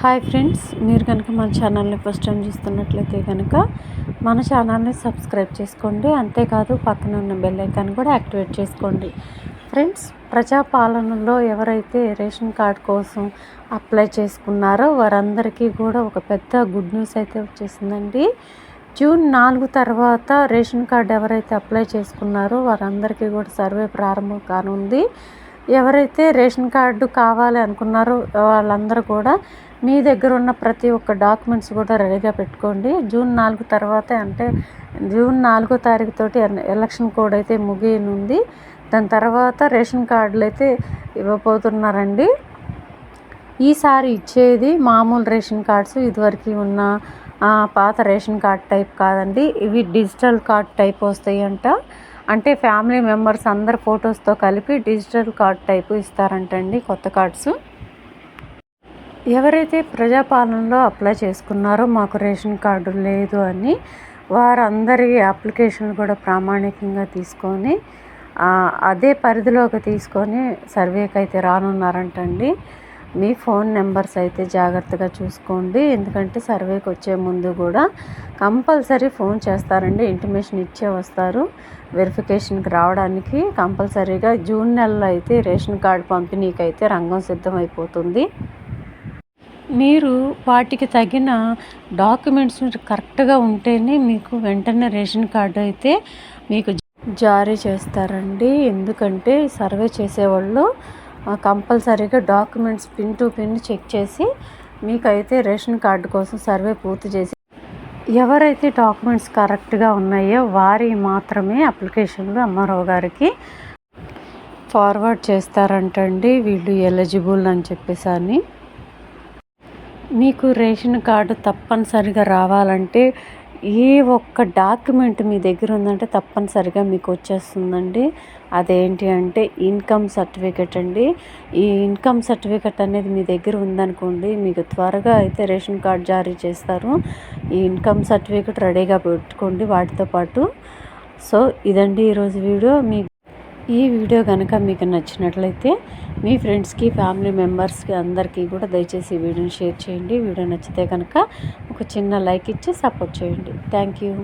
Hi friends మీరు కనుక మన ఛానల్ని ఫస్ట్ టైం చూస్తున్నట్లయితే కనుక మన ఛానల్ని సబ్స్క్రైబ్ చేసుకోండి. అంతేకాదు పక్కన ఉన్న బెల్ ఐకాన్ కూడా యాక్టివేట్ చేసుకోండి. ఫ్రెండ్స్ ప్రజాపాలనలో ఎవరైతే రేషన్ కార్డ్ కోసం అప్లై చేసుకున్నారో వారందరికీ కూడా ఒక పెద్ద గుడ్ న్యూస్ అయితే వచ్చేసిందండి. జూన్ నాలుగు తర్వాత రేషన్ కార్డ్ ఎవరైతే అప్లై చేసుకున్నారో వారందరికీ కూడా సర్వే ప్రారంభం కానుంది. ఎవరైతే రేషన్ కార్డు కావాలి అనుకున్నారో వాళ్ళందరూ కూడా మీ దగ్గర ఉన్న ప్రతి ఒక్క డాక్యుమెంట్స్ కూడా రెడీగా పెట్టుకోండి. జూన్ నాలుగు తర్వాత అంటే జూన్ నాలుగో తారీఖు తోటి ఎలక్షన్ కోడ్ అయితే ముగియనుంది. దాని తర్వాత రేషన్ కార్డులు అయితే ఇవ్వబోతున్నారండి. ఈసారి ఇచ్చేది మామూలు రేషన్ కార్డ్స్ ఇదివరకు ఉన్న పాత రేషన్ కార్డ్ టైప్ కాదండి. ఇవి డిజిటల్ కార్డ్ టైప్ వస్తాయి అంట అంటే ఫ్యామిలీ మెంబర్స్ అందరు ఫొటోస్తో కలిపి డిజిటల్ కార్డ్ టైపు ఇస్తారంటండి కొత్త కార్డ్స్. ఎవరైతే ప్రజాపాలనలో అప్లై చేసుకున్నారో మాకు రేషన్ కార్డు లేదు అని వారందరి అప్లికేషన్ కూడా ప్రామాణికంగా తీసుకొని అదే పరిధిలోకి తీసుకొని సర్వేకి అయితే రానున్నారంటండి. మీ ఫోన్ నెంబర్స్ అయితే జాగ్రత్తగా చూసుకోండి. ఎందుకంటే సర్వేకి వచ్చే ముందు కూడా కంపల్సరీ ఫోన్ చేస్తారండి. ఇంటిమేషన్ ఇచ్చే వస్తారు. వెరిఫికేషన్కి రావడానికి కంపల్సరీగా జూన్ నెలలో అయితే రేషన్ కార్డు పంపిణీకి అయితే రంగం సిద్ధమైపోతుంది. మీరు వాటికి తగిన డాక్యుమెంట్స్ కరెక్ట్గా ఉంటేనే మీకు వెంటనే రేషన్ కార్డు అయితే మీకు జారీ చేస్తారండి. ఎందుకంటే సర్వే చేసేవాళ్ళు కంపల్సరీగా documents pin to pin check చేసి మీకైతే రేషన్ కార్డు కోసం సర్వే పూర్తి చేసి ఎవరైతే డాక్యుమెంట్స్ కరెక్ట్గా ఉన్నాయో వారి మాత్రమే అప్లికేషన్లు అమ్మారావు గారికి ఫార్వర్డ్ చేస్తారంటండి. వీళ్ళు ఎలిజిబుల్ అని చెప్పేసి అని. మీకు రేషన్ కార్డు తప్పనిసరిగా రావాలంటే ఏ ఒక్క డాక్యుమెంట్ మీ దగ్గర ఉందంటే తప్పనిసరిగా మీకు వచ్చేస్తుందండి. అదేంటి అంటే ఇన్కమ్ సర్టిఫికెట్ అండి. ఈ ఇన్కమ్ సర్టిఫికెట్ అనేది మీ దగ్గర ఉందనుకోండి మీకు త్వరగా అయితే రేషన్ కార్డ్ జారీ చేస్తారు. ఈ ఇన్కమ్ సర్టిఫికెట్ రెడీగా పెట్టుకోండి వాటితో పాటు. సో ఇదండి ఈరోజు వీడియో. మీ ఈ వీడియో కనుక మీకు నచ్చినట్లయితే మీ ఫ్రెండ్స్కి ఫ్యామిలీ మెంబర్స్కి అందరికీ కూడా దయచేసి ఈ వీడియోని షేర్ చేయండి. వీడియో నచ్చితే కనుక ఒక చిన్న లైక్ ఇచ్చి సపోర్ట్ చేయండి. Thank you.